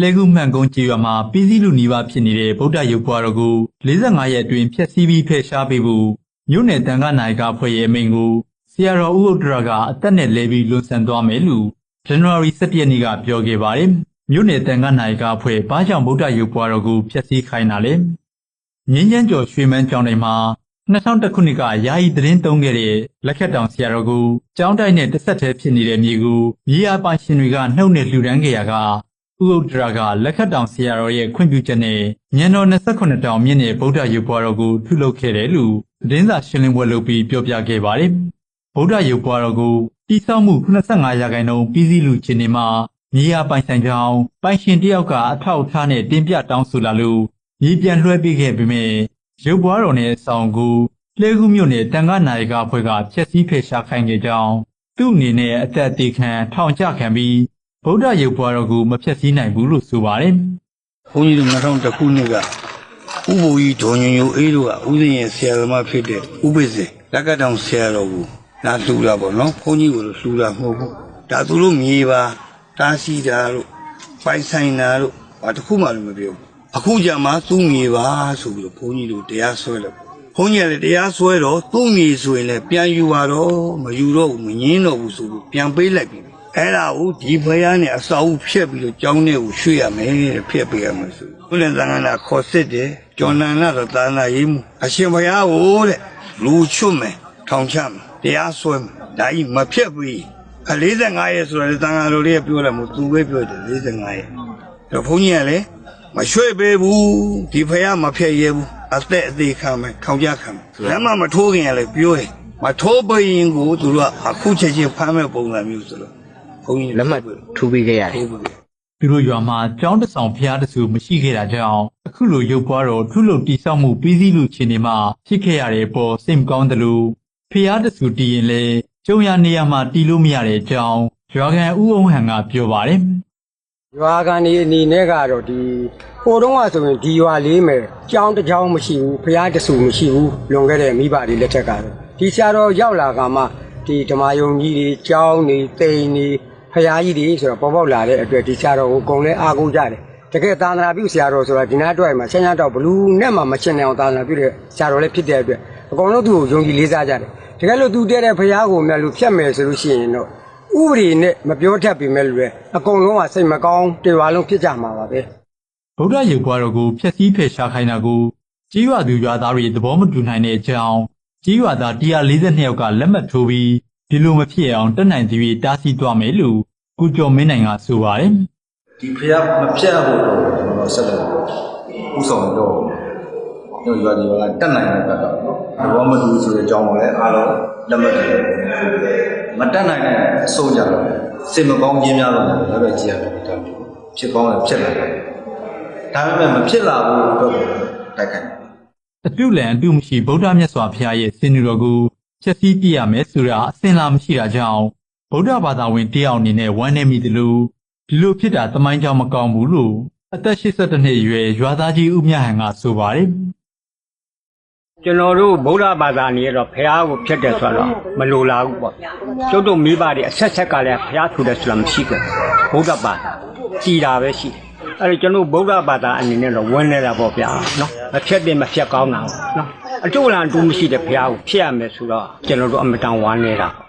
လှဲကူးမှန်ကုန်းကျေးရွာမှာပြည်စည်းလူနီးပါးဖြစ်နေတဲ့ဗုဒ္ဓရုပ်ဘွားတော်ကို45ရက်အတွင်းဖျက်ဆီးပြီးဖယ်ရှားပေးဖို့မြို့နယ်တန်ခါနိုင်ကဖွဲ့ရဲ့အမိန့်ကိုဆရာတော်ဦးဥဒ္ဒရာကအသက်နဲ့လဲပြီးလွန်ဆန်သွားမယ်လို့ January 17ရက်နေ့ကပြောခဲ့ပါတယ်။မြို့နယ်တန်ခါနိုင်ကဖွဲ့ဘာကြောင့်ဗုဒ္ဓရုပ်ဘွားတော်ကိုဖျက်ဆီးခိုင်းတာလဲ။ငင်းချမ်းကျော်ရွှေမန်းကျောင်းတိုင်းမှာ2001ခုနှစ်ကယာယီသတင်းသုံးခဲ့တဲ့လက်ခက်တောင်ဆရာတော်ကိုကျောင်းတိုင်းနဲ့တစ်ဆက်တည်းဖြစ်နေတဲ့မြေကိုမြေယာပိုင်ရှင်တွေကနှုတ်နဲ့လှူဒန်းခဲ့ရက ဥဥဒ္ဒရာကလက်ခတ်တောင်ဆရာတော်ရဲ့ခွင့်ပြုချက်နဲ့ညံတော်28တောင်မြင့်တဲ့ဗုဒ္ဓရုပ်ဘွားတော်ကိုထုလုပ်ခဲ့တယ်လို့သတင်းစာရှင်းလင်းပွဲလုပ်ပြီးပြောပြခဲ့ပါတယ်။ဗုဒ္ဓရုပ်ဘွားတော်ကိုတိစောက်မှု85ရာခိုင်နှုန်းပြည်စည်းလူချင်းတွေမှာမြေယာပိုင်ဆိုင်ကြောင်းပိုင်ရှင်တယောက်ကအထောက်အထားနဲ့တင်ပြတောင်းဆိုလာလို့မြေပြန်လွှဲပေးခဲ့ပေမဲ့ရုပ်ဘွားတော်နဲ့အဆောင်ကိုလှဲကူးမြို့နယ်တန်ခါနိုင်ကအဖွဲ့ကဖျက်ဆီးဖယ်ရှားခိုင်းခဲ့ကြောင်းသူ့အနေနဲ့အသက်အသေးခံထောင်ချခံပြီး ဗုဒ္ဓရုပ်ဘွားတော်ကိုမဖျက်ဆီးနိုင်ဘူးလို့ဆိုပါတယ်။ဘုန်းကြီးတို့2000ခုနှစ်ကဥပ္ပူကြီးဒေါ်ညညိုအေးတို့ကဥစဉ်ရဲ့ဆရာသမားဖြစ်တဲ့ဥပိ္ပစေလက်ကတောင်ဆရာတော်ကိုလာလှူတာပေါ့နော်ဘုန်းကြီးကိုလှူတာမဟုတ်ဘူးဒါသူတို့မြေပါတားစီတာတို့ပိုင်ဆိုင်တာတို့ဘာတစ်ခုမှလည်းမပြောဘူးအခုကြမှာသူ့မြေပါဆိုပြီးတော့ဘုန်းကြီးတို့တရားဆွဲတယ်ဘုန်းကြီးကလည်းတရားဆွဲတော့သူ့မြေဆိုရင်လည်းပြန်ယူပါတော့မယူတော့ဘူးမငင်းတော့ဘူးဆိုပြီးပြန်ပေးလိုက်ပြီ အဲ့ဒါကိုဒီဖယားနဲ့အစာအုပ်ဖြတ်ပြီးတော့ကျောင်းထဲကိုရွှေ့ရမယ်တဲ့ဖြတ်ပေးရမယ်ဆိုဘုရင်သံဃာနာခေါ်စစ်တယ်ကျော်နန္ဒတော့သာနာရေးမှုအရှင်ဘုရားကိုတဲ့လူချွတ်မယ်ထောင်ချမယ်တရားဆွဲမယ်ဒါကြီးမဖြတ်ဘူးအ45ရက်ဆိုတော့သံဃာတော်လေးကပြောတယ်မို့သူပဲပြောတယ်45ရက်တော့ဘုန်းကြီးကလည်းမရွှေ့ပေးဘူးဒီဖယားမဖြတ်ရဲဘူးအသက်အသေးခံမယ်ထောင်ချခံမယ်လက်မမထိုးခင်ကလည်းပြောတယ်မထိုးပရင်ကိုသူတို့ကအခုချက်ချင်းဖမ်းမဲ့ပုံစံမျိုးဆိုတော့ ဘုန်းကြီးလက်မှတ်ထူပေးခဲ့ရတယ်ထိုးပြီသူတို့ရွာမှာကျောင်းတစ်ဆောင်ဖျားတဆူမရှိခဲ့တာကြောင့်အခုလိုရုပ်ပွားတော်ထုလုပ်တိဆောက်မှုပြီးစီးလူချင်းတွေမှာဖြစ်ခဲ့ရတဲ့ပေါ်စိတ်မကောင်းတယ်လို့ဖျားတဆူတည်ရင်လေကျုံရနေရာမှာတီးလို့မရတဲ့အကြောင်းရွာကန်ဦးအောင်ဟန်ကပြောပါတယ်ရွာကန်ဒီအနေနဲ့ကတော့ဒီဟိုတုန်းကဆိုရင်ဒီရွာလေးမယ်ကြောင်းတစ်ကြောင်းမရှိဘူးဖျားတဆူမရှိဘူးလွန်ခဲ့တဲ့မိဘတွေလက်ထက်ကတော့ဒီဆရာတော်ရောက်လာကမှဒီဓမ္မယုံကြီးတွေကြောင်းတွေတိမ်တွေ ဖျားကြီးတွေဆိုတော့ပေါ်ပေါက်လာတဲ့အတွက်ဒီဆရာတော်ကိုအကုန်လဲအားကိုးကြတယ်တကယ်သာသနာပြုဆရာတော်ဆိုတာဒီနားအတွက်မှာဆန်းရတော့ဘလူးနဲ့မှမရှင်းနိုင်အောင်သာသနာပြုတဲ့ဆရာတော်လည်းဖြစ်တဲ့အတွက်အကုန်လုံးသူ့ကိုယုံကြည်လေးစားကြတယ်တကယ်လို့သူတည့်တဲ့ဖျားကိုမြတ်လို့ဖြတ်မယ်ဆိုလို့ရှိရင်တော့ဥပဒေနဲ့မပြောတတ်ပေမဲ့လို့လေအကုန်လုံးကစိတ်မကောင်းတေဝါလုံးဖြစ်ကြမှာပါပဲဗုဒ္ဓရုပ်ပွားတော်ကိုဖျက်ဆီးဖယ်ရှားခိုင်းတာကိုကြီးရွာသူရွာသားတွေသဘောမတူနိုင်တဲ့အကြောင်းကြီးရွာသား142ယောက်ကလက်မှတ်ထိုးပြီး ဒီလိုမဖြစ်အောင်တက်နိုင်သူတွေတားဆီးသွားမယ်လို့ကုကျော်မင်းနိုင်ကဆိုပါတယ်ဒီဖျားမဖြတ်ဖို့တော့ကျွန်တော်ဆက်လက်ဥဆောင်တော့ညရွာဒီကတက်နိုင်တဲ့ဘက်ကတော့နော်ဘောမတူဆိုတဲ့အကြောင်းကိုလည်းအားလုံးလက်မှတ်တယ်မတက်နိုင်တဲ့အဆုံးကြတော့စိတ်မကောင်းခြင်းများတော့လည်းပဲကြည့်ရတယ်ဒါမျိုးဖြစ်ကောင်းလည်းဖြစ်လာတယ်ဒါပေမဲ့မဖြစ်လာဘူးအတွက်ကိုတိုက်ခိုက်တယ်အတုလန်အတုမရှိဗုဒ္ဓမြတ်စွာဘုရားရဲ့စင်နူတော်ကို ချက်စီးပြရမယ်ဆိုတာအစင်လာမရှိတာကြောင့်ဗုဒ္ဓဘာသာဝင်တယောက်အနေနဲ့ဝမ်းနေမိတယ်လို့ဒီလိုဖြစ်တာတမိုင်းကြောင်မကောင်းဘူးလို့အသက်82နှစ်အရွယ်ရွာသားကြီးဦးမြဟန်ကဆိုပါတယ်ကျွန်တော်တို့ဗုဒ္ဓဘာသာနေရတော့ဖះကိုဖြစ်တယ်ဆိုတော့မလိုလားဘူးပေါ့ကျုပ်တို့မိဘတွေအဆက်ဆက်ကလည်းဖះထူတယ်ဆိုတာမရှိဘူးဗုဒ္ဓဘာသာကြည်တာပဲရှိတယ်အဲ့ဒါကျွန်တော်ဗုဒ္ဓဘာသာအနေနဲ့တော့ဝင်နေတာပေါ့ဗျာနော်မဖြစ်တယ်မဖြစ်ကောင်းတာပေါ့နော် အကျိုးလန်တူမရှိတဲ့ဖះကိုဖြစ်ရမယ်ဆိုတော့ကျွန်တော်တို့အမတန်ဝမ်းနေတာပေါ့